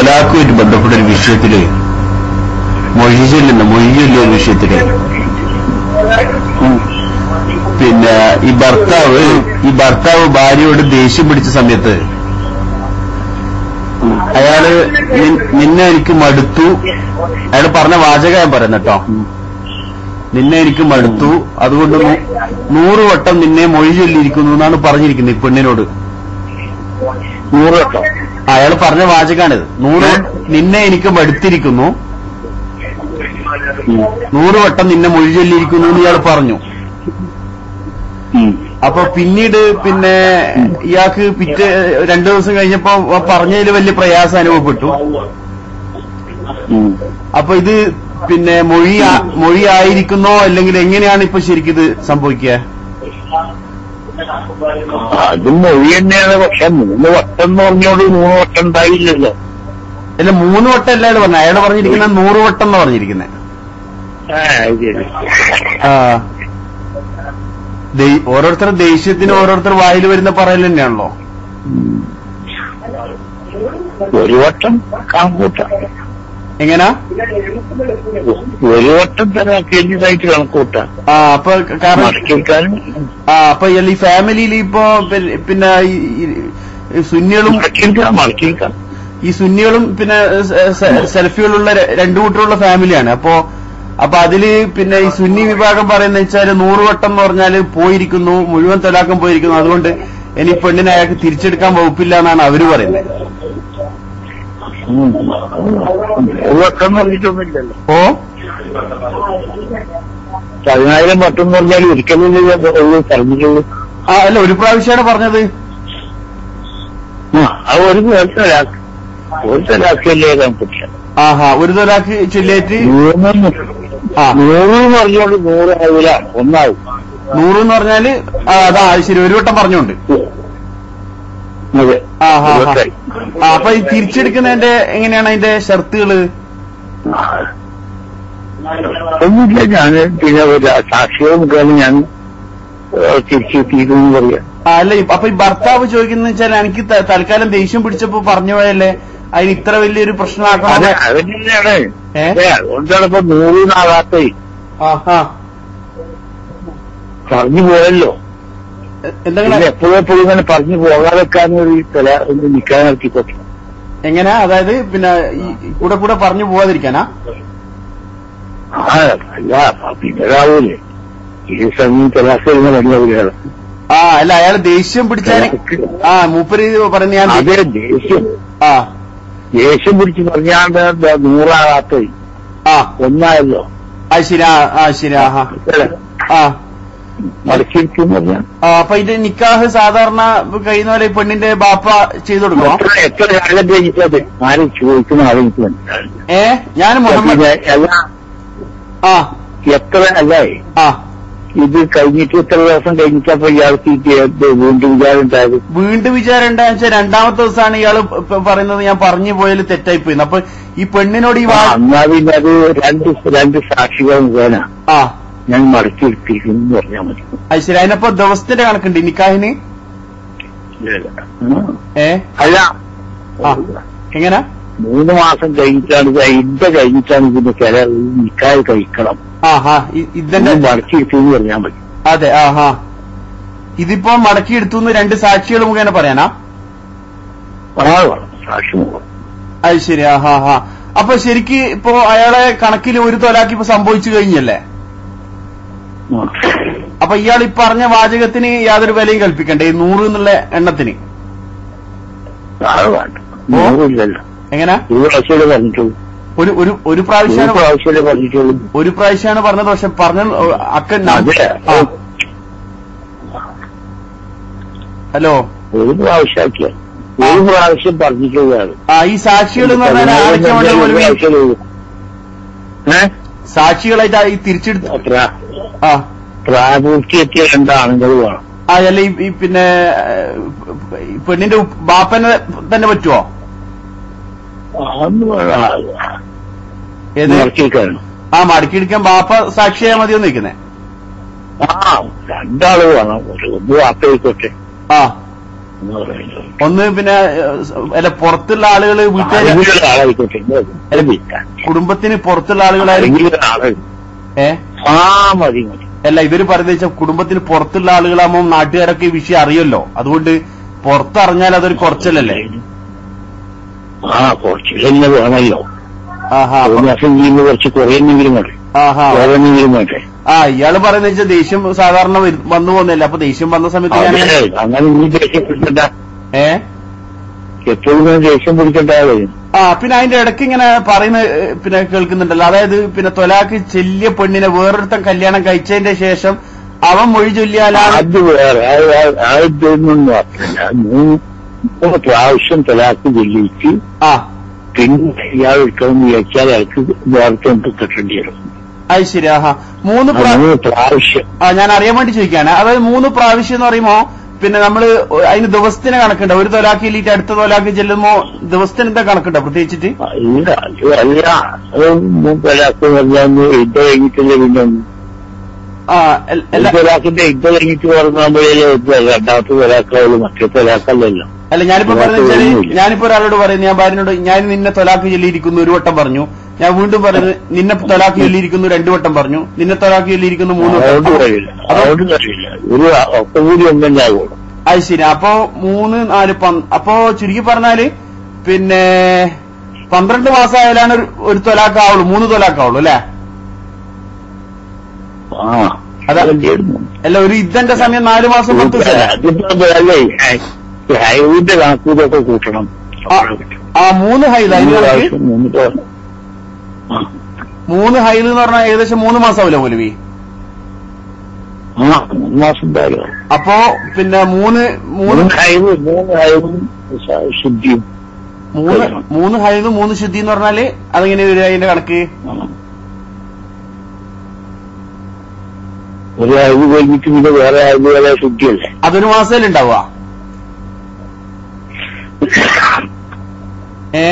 തൊലാക്കുമായിട്ട് ബന്ധപ്പെട്ട ഒരു വിഷയത്തിൽ മൊഴിചൊല്ലുന്ന മൊഴിചൊല്ലിയ ഒരു വിഷയത്തിൽ. പിന്നെ ഈ ഭർത്താവ് ഈ ഭർത്താവ് ഭാര്യയോട് ദേഷ്യം പിടിച്ച സമയത്ത് അയാൾ നിന്നെ എനിക്ക് മടുത്തു. അയാൾ പറഞ്ഞ വാചകം പറയുന്ന കേട്ടോ. നിന്നെ എനിക്ക് മടുത്തു. അതുകൊണ്ട് നൂറ് വട്ടം നിന്നെ മൊഴി ചൊല്ലിയിരിക്കുന്നു എന്നാണ് പറഞ്ഞിരിക്കുന്നത് ഈ പെണ്ണിനോട്. നൂറ് വട്ടം. അയാൾ പറഞ്ഞ വാചകാണിത്. നൂറ് നിന്നെ എനിക്ക് മടുത്തിരിക്കുന്നു. നൂറ് വട്ടം നിന്നെ മൊഴി ചൊല്ലിയിരിക്കുന്നു എന്ന് ഇയാൾ പറഞ്ഞു. അപ്പൊ പിന്നീട് പിന്നെ ഇയാൾക്ക് പിറ്റേ രണ്ടു ദിവസം കഴിഞ്ഞപ്പോ പറഞ്ഞതിൽ വലിയ പ്രയാസം അനുഭവപ്പെട്ടു. അപ്പൊ ഇത് പിന്നെ മൊഴി മൊഴി ആയിരിക്കുന്നോ അല്ലെങ്കിൽ എങ്ങനെയാണ് ഇപ്പൊ ശരിക്കും ഇത് സംഭവിക്കുക? അത് മൊഴി തന്നെയാണ് പക്ഷെ മൂന്ന് വട്ടം എന്ന് പറഞ്ഞോട് മൂന്ന് വട്ടം ഉണ്ടായില്ലല്ലോ. അല്ല മൂന്ന് വട്ടം അല്ല അയാൾ പറഞ്ഞു അയാൾ പറഞ്ഞിരിക്കുന്നത് നൂറ് വട്ടം എന്ന് പറഞ്ഞിരിക്കുന്നത് ഓരോരുത്തർ ദേഷ്യത്തിന് ഓരോരുത്തർ വായിൽ വരുന്ന പറയൽ തന്നെയാണല്ലോ. ഒരു വട്ടം കണക്കൂട്ടാം എങ്ങനാ? ഒരു വട്ടം തന്നെ കഴിഞ്ഞതായിട്ട് കണക്കൂട്ടാം. ആ അപ്പൊ കാരണം ആ അപ്പൊ ഈ ഫാമിലിയിൽ ഇപ്പോ പിന്നെ സുന്നികളും ഈ സുന്നികളും പിന്നെ സെൽഫികളുള്ള രണ്ടു കൂട്ടരുള്ള ഫാമിലിയാണ്. അപ്പോ അപ്പൊ അതിൽ പിന്നെ ഈ സുന്നി വിഭാഗം പറയുന്ന വെച്ചാൽ നൂറ് വട്ടം എന്ന് പറഞ്ഞാൽ പോയിരിക്കുന്നു മുഴുവൻ തലാക്കം പോയിരിക്കുന്നു. അതുകൊണ്ട് ഇനി പെണ്ണിനെ അയാൾക്ക് തിരിച്ചെടുക്കാൻ വകുപ്പില്ല എന്നാണ് അവർ പറയുന്നത്. ഓ? പതിനായിരം വട്ടം എന്ന് പറഞ്ഞാൽ ഒരിക്കലും പറഞ്ഞിട്ടുള്ളൂ ആ അല്ല ഒരു പ്രാവശ്യമാണ് പറഞ്ഞത്. ആ അത് ഒരു തലാക്ക് ഒരു തലാക്കല്ലേ ആഹാ ഒരു തൊലാക്ക് ചെല്ലേറ്റ്? മൂന്ന് ആ. നൂറ് എന്ന് പറഞ്ഞോണ്ട് നൂറ് ആവില്ല ഒന്നാവും. നൂറ് എന്ന് പറഞ്ഞാൽ അത് ശരി ഒരു വട്ടം പറഞ്ഞോണ്ട് അതെ. അപ്പൊ ഈ തിരിച്ചെടുക്കുന്നതിന്റെ എങ്ങനെയാണ് അതിന്റെ ഷർത്തുകൾ? ഒന്നുമില്ല ഞാൻ പിന്നെ സാക്ഷികളും സാക്ഷികൾ മുഖേന ഞാൻ തിരിച്ചെത്തിയിരുന്നു പറയാം. ആ, അല്ല അപ്പൊ ഈ ഭർത്താവ് ചോദിക്കുന്ന വെച്ചാൽ എനിക്ക് തൽക്കാലം ദേഷ്യം പിടിച്ചപ്പോ പറഞ്ഞു പോയല്ലേ? അതിന് ഇത്ര വലിയൊരു പ്രശ്നമാക്കണം. അതുകൊണ്ടാണ് ഇപ്പൊ നൂറിനാകാത്ത പറഞ്ഞു പോയല്ലോ. എന്തെങ്കിലും എപ്പോഴും എപ്പോഴും ഇങ്ങനെ പറഞ്ഞു ഒരു ചില ഒന്ന് നിൽക്കാൻ ഇറക്കിക്കോട്ടെ എങ്ങനെയാ? അതായത് പിന്നെ കൂടെ കൂടെ പറഞ്ഞു പോവാതിരിക്കാനാ? അല്ല ഈ സമയം ആ അല്ല അയാൾ ദേഷ്യം പിടിച്ചാൽ ആ മൂപ്പര് പറഞ്ഞ ഞാൻ അതെ ദേഷ്യം. ആ. ദേഷ്യം പിടിച്ച് പറഞ്ഞാണ്ട് നൂറാകാത്ത ആ. ഒന്നായല്ലോ. ആ ശരി ആ ആ ശരി ആ ആ. പറഞ്ഞാൽ അപ്പൊ ഇതിന്റെ നിക്കാഹ് സാധാരണ കഴിയുന്ന പോലെ പെണ്ണിന്റെ ബാപ്പ ചെയ്തു കൊടുക്കും എത്ര എത്ര കാലം കഴിഞ്ഞിട്ടത് ആരും ചോദിക്കുന്ന ആരെനിക്ക് മനസ്സിലാവില്ല ഏ? ഞാൻ മുഹമ്മദ് അല്ല ആ. എത്ര അല്ലേ? ആ. ഇത് കഴിഞ്ഞിട്ട് ഇത്ര ദിവസം കഴിഞ്ഞിട്ടപ്പോ ഇയാൾക്ക് വീണ്ടും വിചാരം ഉണ്ടായത്? വീണ്ടും വിചാരം ഉണ്ടായെന്ന് വെച്ചാൽ രണ്ടാമത്തെ ദിവസമാണ് ഇയാൾ പ- പറയുന്നത് ഞാൻ പറഞ്ഞു പോയാൽ തെറ്റായി പോയി അപ്പൊ ഈ പെണ്ണിനോട് ഈ വാ എന്നാ പിന്നെ അത് രണ്ട് രണ്ട് സാക്ഷികൾ മുഖേന ആ. ഞാൻ മടക്കി എടുത്തിരിക്കുന്നു എന്ന് പറഞ്ഞാൽ മതി. അത് ശരി. അതിനപ്പോ ദിവസത്തിന്റെ കണക്കുണ്ട്. നിക്കാഹിന്. ഏ? അല്ല. എങ്ങനെ? മൂന്ന് മാസം കഴിഞ്ഞിട്ടാണ് ഇത് ഇന്റെ കഴിഞ്ഞിട്ടാണ് ഇതിന്റെ ചില നിക്കാഹ് കഴിക്കണം. ഇതന്നെ മടക്കി കിട്ടിയെന്ന് പറഞ്ഞാൽ മതി. അതെ ആഹാ. ഇതിപ്പോ മടക്കി എടുത്തു രണ്ട് സാക്ഷികൾ മുഖേന പറയാനാ? സാക്ഷി അത് ശരി. ആഹാ ഹാ അപ്പൊ ശരിക്ക് ഇപ്പോ അയാളെ കണക്കിൽ ഒരു തൊലാക്കി ഇപ്പൊ സംഭവിച്ചു കഴിഞ്ഞല്ലേ. അപ്പൊ ഇയാൾ ഈ പറഞ്ഞ വാചകത്തിന് യാതൊരു വിലയും കൽപ്പിക്കണ്ടേ? ഈ നൂറ് എന്നുള്ള എണ്ണത്തിന്. എങ്ങനെ? ഒരു ഒരു ഒരു പ്രാവശ്യമാണ് ഒരു പ്രാവശ്യമാണ് പറഞ്ഞത് പക്ഷെ പറഞ്ഞ അക്ക ഹലോ? ഒരു പ്രാവശ്യമാക്കിയ. ഒരു പ്രാവശ്യം പറഞ്ഞിട്ടുള്ളതാണ്. ആ ഈ സാക്ഷികൾ എന്ന് പറഞ്ഞാൽ ആരൊക്കെ സാക്ഷികളായിട്ട് ഈ തിരിച്ചെടുത്ത് ആ വേണം അല്ല ഈ- പിന്നെ പെണ്ണിന്റെ ബാപ്പനെ തന്നെ പറ്റുമോ ആ മടക്കി എടുക്കാൻ ബാപ്പ സാക്ഷിയായ മതിയോ നിൽക്കുന്നേ ആ രണ്ടാൾ വേണം. ഒരു ഒന്ന് വാപ്പയിക്കോട്ടെ ആ. ഒന്ന് പിന്നെ അല്ല പുറത്തുള്ള ആളുകൾ വീട്ടുകാർ. കുടുംബത്തിന് പുറത്തുള്ള ആളുകളായിരിക്കും ഏ? അല്ല ഇവർ പറയുന്നത് വെച്ചാൽ കുടുംബത്തിന് പുറത്തുള്ള ആളുകളാകുമ്പോൾ നാട്ടുകാരൊക്കെ ഈ വിഷയം അറിയല്ലോ. അതുകൊണ്ട് പുറത്തറിഞ്ഞാൽ അതൊരു കുറച്ചല്ലല്ലേ? ആ കുറച്ച് തന്നെ വേണമല്ലോ. കുറച്ച് കുറയുന്നെങ്കിലും ആഹാ. കുറയുന്നെങ്കിലും വേണ്ടേ? ആ ഇയാൾ പറയുന്ന വെച്ചാൽ ദേഷ്യം സാധാരണ വന്നു പോകുന്നില്ല അപ്പൊ ദേഷ്യം വന്ന സമയത്ത് ഞാൻ അങ്ങനെ ഇനി ദേഷ്യം പിടിക്കണ്ട. ഏ? എപ്പോഴും ഇങ്ങനെ ദേഷ്യം പിടിക്കണ്ട ആ പിന്നെ അതിന്റെ ഇടയ്ക്ക് ഇങ്ങനെ പറയുന്ന പിന്നെ കേൾക്കുന്നുണ്ടല്ലോ. അതായത് പിന്നെ തൊലാക്ക് ചെല്ലിയ പെണ്ണിനെ വേറൊരുത്തൻ കല്യാണം കഴിച്ചതിന്റെ ശേഷം അവൻ മൊഴി ചൊല്ലിയാലാണ് അത് വേറെ. മൂന്ന് പ്രാവശ്യം തലാക്ക് ചെല്ലിച്ച് ആ. പിന്നെ ഇയാൾ എടുക്കണം വിചാരിച്ചാൽ അയാൾക്ക് വേറെ കിട്ടേണ്ടി വരും. അത് ശരി ആഹാ. മൂന്ന് പ്രാവശ്യം. ആ ഞാൻ അറിയാൻ വേണ്ടി ചോദിക്കാണ് അതായത് മൂന്ന് പ്രാവശ്യം എന്ന് പറയുമ്പോ പിന്നെ നമ്മൾ അതിന് ദിവസത്തിന് കണക്കുണ്ട്. ഒരു തൊലാക്ക് ഇല്ലിട്ട് അടുത്ത തൊലാക്ക് ചെല്ലുമ്പോ ദിവസത്തിന് എന്താ കണക്കുണ്ടോ പ്രത്യേകിച്ചിട്ട്? ഇല്ല അല്ല. തലാക്ക് കഴിഞ്ഞിട്ടില്ല പിന്നെ ഒന്ന്. ആ എൽ- ഒരു എല്ലാ- തലാക്കിന്റെ യുദ്ധ കഴിഞ്ഞിട്ട് പറഞ്ഞാൽ രണ്ടാമത്തെ തലാക്കാവുള്ളൂ മറ്റേ തലാക്കല്ലല്ലോ അല്ല ഞാനിപ്പോ പറഞ്ഞു. ഞാനിപ്പോ ഒരാളോട് പറയുന്നു ഞാൻ ഭാര്യനോട് ഞാൻ നിന്നെ തൊലാക്ക് ചൊല്ലിയിരിക്കുന്നു ഒരു വട്ടം പറഞ്ഞു. ഞാൻ വീണ്ടും പറഞ്ഞു നിന്നെ തൊലാക്ക് ചൊല്ലിയിരിക്കുന്നു രണ്ടു വട്ടം പറഞ്ഞു. നിന്നെ തൊലാക്ക് ചൊല്ലിയിരിക്കുന്നു മൂന്ന് വട്ടം അത് ശരി. അപ്പൊ മൂന്ന് നാല് അപ്പോ ചുരുക്കി പറഞ്ഞാൽ പിന്നെ പന്ത്രണ്ട് മാസം ആയാലാണ് ഒരു- തൊലാക്കാവുള്ളൂ മൂന്ന് തൊലാക്കാവുള്ളൂ വലിയായിരുന്നു. അല്ല ഒരു യുദ്ധന്റെ സമയം നാലു മാസം പത്ത് അല്ലേ ഹൈവിന്റെ കണക്കൂതൊക്കെ കൂട്ടണം. ആ, മൂന്ന് അതിന് മൂന്ന് ഹൈൽ എന്ന് പറഞ്ഞാൽ ഏകദേശം മൂന്ന് മാസമാവില്ല മൗലവി? അപ്പോ പിന്നെ മൂന്ന് മൂന്ന് മൂന്ന് ഹൈവ് മൂന്ന് ഹൈവും ശുദ്ധിയും മൂന്ന് മൂന്ന് മൂന്ന് ശുദ്ധി എന്ന് പറഞ്ഞാൽ അതെങ്ങനെ വരിക അതിന്റെ കണക്ക്? ഒരു അഴിവ് കഴിഞ്ഞിട്ട് പിന്നെ വേറെ അഴിവുകളെ ശുദ്ധിയല്ലേ അതൊരു മാസമല്ലേ ഉണ്ടാവുക? ഏ?